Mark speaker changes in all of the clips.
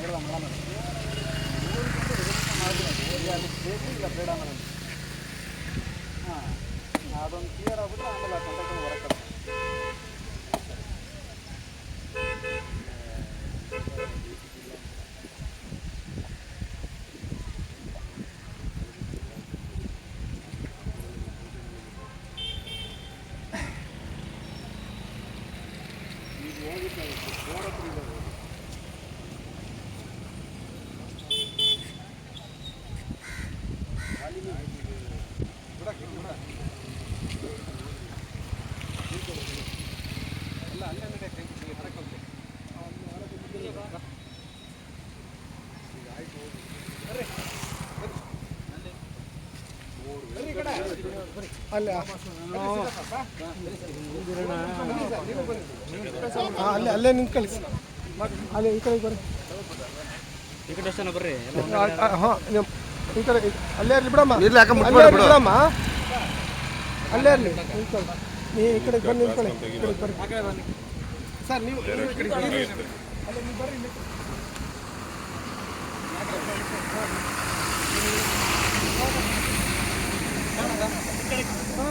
Speaker 1: ಹೇಳ್ದ ಮೇಡಮ್ ಮಾಡಿದ್ರೆ ಅದಕ್ಕೆ ಬೇಕು ಇಲ್ಲ ಬೇಡ ಮೇಡಮ್ ಹಾಂ ಅದೊಂದು ಕ್ಲಿಯರ್ ಆಗ್ಬಿಟ್ರೆ ಆಮೇಲೆ ಆ ಕಾಂಟ್ಯಾಕ್ಟ್ ಅಲ್ಲಿ.
Speaker 2: ಅಲ್ಲೇ ಅಲ್ಲೇ ಕಳಿಸಿ ಅಲ್ಲೇ ಈ ಕಡೆ ಬರ್ರಿ.
Speaker 1: ಈ ಕಡೆ ಅಷ್ಟೇ ಬರ್ರಿ
Speaker 2: ಹಾಂ ಈ ಕಡೆ ಅಲ್ಲೇ ಇರಲಿ ಬಿಡಮ್ಮ.
Speaker 3: ಇರಲಿ ಅಕ್ಕ
Speaker 2: ಅಲ್ಲೇ
Speaker 3: ಮುಟ್ಬೇಡ
Speaker 2: ಬಿಡಮ್ಮ. ಅಲ್ಲೇ ಇರಲಿ. ನೀ ಈ ಕಡೆ ಬಂದು ನಿಂತ್ಕೊಳ್ಳಿ. ಈ ಕಡೆ ಬರ್ರಿ. ಸರ್ ನೀವು ಈ ಕಡೆ. ಅಲ್ಲೇ ನೀವು ಬರ್ರಿ ಇಲ್ಲಿ. ಹಾಂ ಈ ಕಡೆ ಬರ್ರಿ ಅಲ್ಲೇ ಇರ್ಲಿ. ಆ, ಆ, ಅಲ್ಲಿ ನಿಂತ್ಕೊಳ್ಳಿ. ಆ ಫೋಟೋದ ಹತ್ರ ನೋಡಿ ನೋಡಿ ಇಲ್ಲಿ ನೋಡಿ ಅಲ್ಲ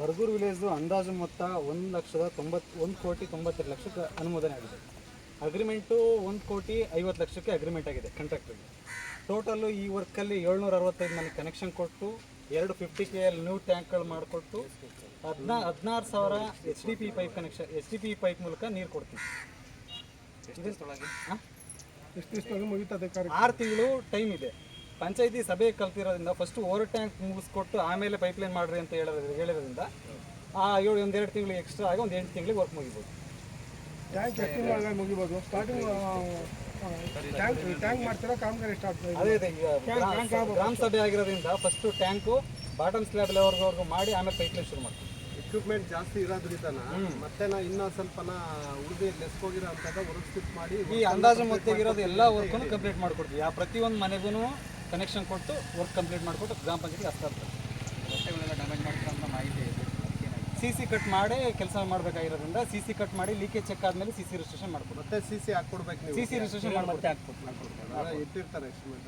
Speaker 1: ಬರಗೂರು ವಿಲೇಜ್ದು ಅಂದಾಜು ಮೊತ್ತ ಒಂದು ಲಕ್ಷದ ತೊಂಬತ್ತು ಒಂದು ಕೋಟಿ ತೊಂಬತ್ತೆರಡು ಲಕ್ಷಕ್ಕೆ ಅನುಮೋದನೆ ಆಗಿದೆ. ಅಗ್ರಿಮೆಂಟು ಒಂದು ಕೋಟಿ ಐವತ್ತು ಲಕ್ಷಕ್ಕೆ ಅಗ್ರಿಮೆಂಟ್ ಆಗಿದೆ ಕಂಟ್ರಾಕ್ಟ್ರಿಗೆ ಟೋಟಲ್ಲು ಈ ವರ್ಕಲ್ಲಿ ಏಳ್ನೂರ ಅರವತ್ತೈದು ಮನೆ ಕನೆಕ್ಷನ್ ಕೊಟ್ಟು ಎರಡು ಫಿಫ್ಟಿ ಕೆ ಎಲ್ ನ್ಯೂ ಟ್ಯಾಂಕ್ಗಳು ಮಾಡಿಕೊಟ್ಟು ಹದಿನಾ ಹದಿನಾರು ಸಾವಿರ H D P pipe connection H D P pipe ಮೂಲಕ ನೀರು ಕೊಡ್ತೀವಿ. ಹಾಂ
Speaker 2: ಇಷ್ಟು ಮುಗಿತದೆ ಕಾರ್ಯ
Speaker 1: ಆರು ತಿಂಗಳು ಟೈಮ್ ಇದೆ. ಪಂಚಾಯತಿ ಸಭೆ ಕಲ್ತಿರೋದ್ರಿಂದ ಫಸ್ಟ್ ಓವರ್ ಟ್ಯಾಂಕ್ ಮುಗಿಸ್ಕೊಟ್ಟು ಆಮೇಲೆ ಪೈಪ್ಲೈನ್ ಮಾಡ್ರಿ ಅಂತ ಹೇಳೋದ್ರಿಂದ ಹೇಳಿರೋದ್ರಿಂದ ಆ ಏಳು ಒಂದೆರಡು ತಿಂಗಳು ಎಕ್ಸ್ಟ್ರಾ ಆಗಿ ಒಂದು ಎಂಟು ತಿಂಗಳಿಗೆ ವರ್ಕ್ ಮುಗಿಬೋದು.
Speaker 2: ಟ್ಯಾಂಕ್ ಎಷ್ಟು ಒಳಗೆ ಮುಗಿಬೋದು. ಸ್ಟಾರ್ಟಿಂಗ್ ಟ್ಯಾಂಕ್ ಟ್ಯಾಂಕ್ ಮಾಡ್ತೀರಾ ಕಾಮಗಾರಿ ಸ್ಟಾರ್ಟ್
Speaker 1: ಅದೇ ಈಗ ಗ್ರಾಮ- ಗ್ರಾಮ ಸಭೆ ಆಗಿರೋದ್ರಿಂದ ಫಸ್ಟ್ ಟ್ಯಾಂಕು ಬಾಟಮ್ ಸ್ಲ್ಯಾಬ್ ಲೆವರ್ವರೆಗೂ ಮಾಡಿ ಆಮೇಲೆ ಪೈಪ್ಲೈನ್ ಶುರು ಮಾಡ್ತೀವಿ.
Speaker 3: ಎಕ್ವಿಪ್ಮೆಂಟ್ ಜಾಸ್ತಿ ಇರೋದ್ರಿಂದ ಮತ್ತೆ ನಾ ಇನ್ನೊಂದು ಸ್ವಲ್ಪನ ಉಳಿದು ಲೆಸ್ಕೋಗಿರೋ ವರ್ಕ್ ಶ್ರೀಪ್ ಮಾಡಿ
Speaker 1: ಈ ಅಂದಾಜು ಮೊತ್ತಿಗಿರೋದು ಎಲ್ಲ ವರ್ಕನ್ನು ಕಂಪ್ಲೀಟ್ ಮಾಡ್ಕೊಡ್ತೀವಿ. ಆ ಪ್ರತಿಯೊಂದು ಮನೆಗೂ ಕನೆಕ್ಷನ್ ಕೊಟ್ಟು ವರ್ಕ್ ಕಂಪ್ಲೀಟ್ ಮಾಡಿಕೊಟ್ಟು ಗ್ರಾಮ ಪಂಚಾಯತಿಗೆ ರಸ್ತೆಗಳೆಲ್ಲ ಡ್ಯಾಮೇಜ್ ಮಾಡ್ಕೊಂತ ಮಾಹಿತಿ ಸಿ ಸಿ ಕಟ್ ಮಾಡಿ ಕೆಲಸ ಮಾಡಬೇಕಾಗಿರೋದ್ರಿಂದ ಸಿ ಸಿ ಕಟ್ ಮಾಡಿ ಲೀಕೇಜ್ ಚೆಕ್ ಆದಮೇಲೆ ಸಿ ಸಿ ರಿಜಿಸ್ಟ್ರೇಷನ್ ಮಾಡ್ಕೊಡ್ತೀವಿ
Speaker 3: ಮತ್ತೆ ಸಿ ಸಿ ಹಾಕ್ಕೊಡ್ಬೇಕು ನೀವು.
Speaker 1: ಸಿ ಸಿ ರಿಜಿಸ್ಟ್ರೇಷನ್
Speaker 3: ಇಟ್ಟಿರ್ತಾರೆ ಎಸ್ಟಿಮೇಟ್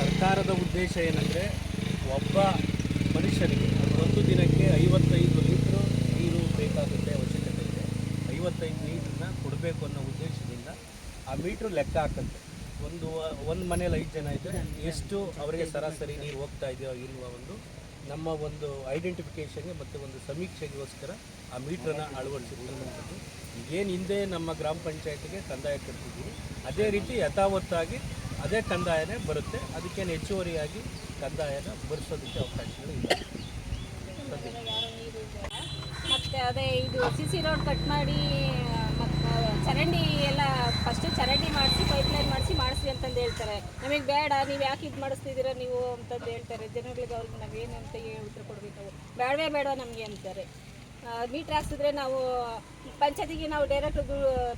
Speaker 4: ಸರ್ಕಾರದ ಉದ್ದೇಶ ಏನಂದರೆ ಒಬ್ಬ ಮನುಷ್ಯನಿಗೆ ಒಂದು ದಿನಕ್ಕೆ ಐವತ್ತೈದು ಲೀಟ್ರು ನೀರು ಬೇಕಾಗುತ್ತೆ ಅವಶ್ಯಕತೆ ಇದೆ. ಐವತ್ತೈದು ಲೀಟ್ರನ್ನ ಕೊಡಬೇಕು ಅನ್ನೋ ಉದ್ದೇಶದಿಂದ ಆ ಮೀಟ್ರ್ ಲೆಕ್ಕ ಹಾಕಂತೆ. ಒಂದು ಒಂದು ಮನೇಲಿ ಐದು ಜನ ಇದ್ದರೆ ಎಷ್ಟು ಅವರಿಗೆ ಸರಾಸರಿ ನೀರು ಹೋಗ್ತಾ ಇದೆಯೋ ಇಲ್ವ ಒಂದು ನಮ್ಮ ಒಂದು ಐಡೆಂಟಿಫಿಕೇಷನ್ಗೆ ಮತ್ತು ಒಂದು ಸಮೀಕ್ಷೆಗೋಸ್ಕರ ಆ ಮೀಟ್ರನ್ನ ಅಳವಡಿಸಿರ್ತಕ್ಕಂಥದ್ದು. ಏನು ಹಿಂದೆ ನಮ್ಮ ಗ್ರಾಮ ಪಂಚಾಯತಿಗೆ ಕಂದಾಯ ಕಟ್ಟಿದ್ದೀವಿ ಅದೇ ರೀತಿ ಯಥಾವತ್ತಾಗಿ ಅದೇ ಕಂದಾಯನೇ ಬರುತ್ತೆ. ಅದಕ್ಕೇನು ಹೆಚ್ಚುವರಿಯಾಗಿ ಕಂದಾಯನ ಬರೆಸೋದಕ್ಕೆ ಅವಕಾಶಗಳು ಇಲ್ಲ.
Speaker 5: ಮತ್ತೆ ಅದೇ ಇದು ಸಿ ಸಿ ರೋಡ್ ಕಟ್ ಮಾಡಿ ಮತ್ತು ಚರಂಡಿ ಎಲ್ಲ ಫಸ್ಟ್ ಚರಂಡಿ ಮಾಡಿಸಿ ಹೇಳ್ತಾರೆ. ನಮಗೆ ಬೇಡ ನೀವು ಯಾಕೆ ಇದು ಮಾಡಿಸ್ತಿದ್ದೀರಾ ನೀವು ಅಂತಂದು ಹೇಳ್ತಾರೆ. ಜನಗಳಿಗೆ ಅವ್ರಿಗೆ ನಾವೇನು ಅಂತ ಹೇಳಿ ಉತ್ತರ ಕೊಡ್ಬೇಕು. ನಾವು ಬೇಡವೇ ಬೇಡ ನಮಗೆ ಅಂತಾರೆ. ಮೀಟ್ರ್ ಹಾಕ್ಸಿದ್ರೆ ನಾವು ಪಂಚಾಯತಿಗೆ ನಾವು ಡೈರೆಕ್ಟ್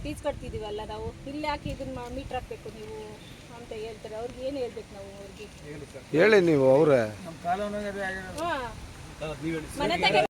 Speaker 5: ಫೀಸ್ ಕಟ್ತಿದ್ದೀವಲ್ಲ ನಾವು. ಇಲ್ಲಿ ಯಾಕೆ ಇದನ್ನ ಮೀಟ್ರ್ ಹಾಕಬೇಕು ನೀವು ಅಂತ ಹೇಳ್ತಾರೆ. ಅವ್ರಿಗೆ ಏನು ಹೇಳ್ಬೇಕು ನಾವು ಅವ್ರಿಗೆ?
Speaker 3: ಹೇಳಿ ನೀವು ಅವ್ರೆ.
Speaker 5: ಹಾಂ. ಮನೆ ತಗ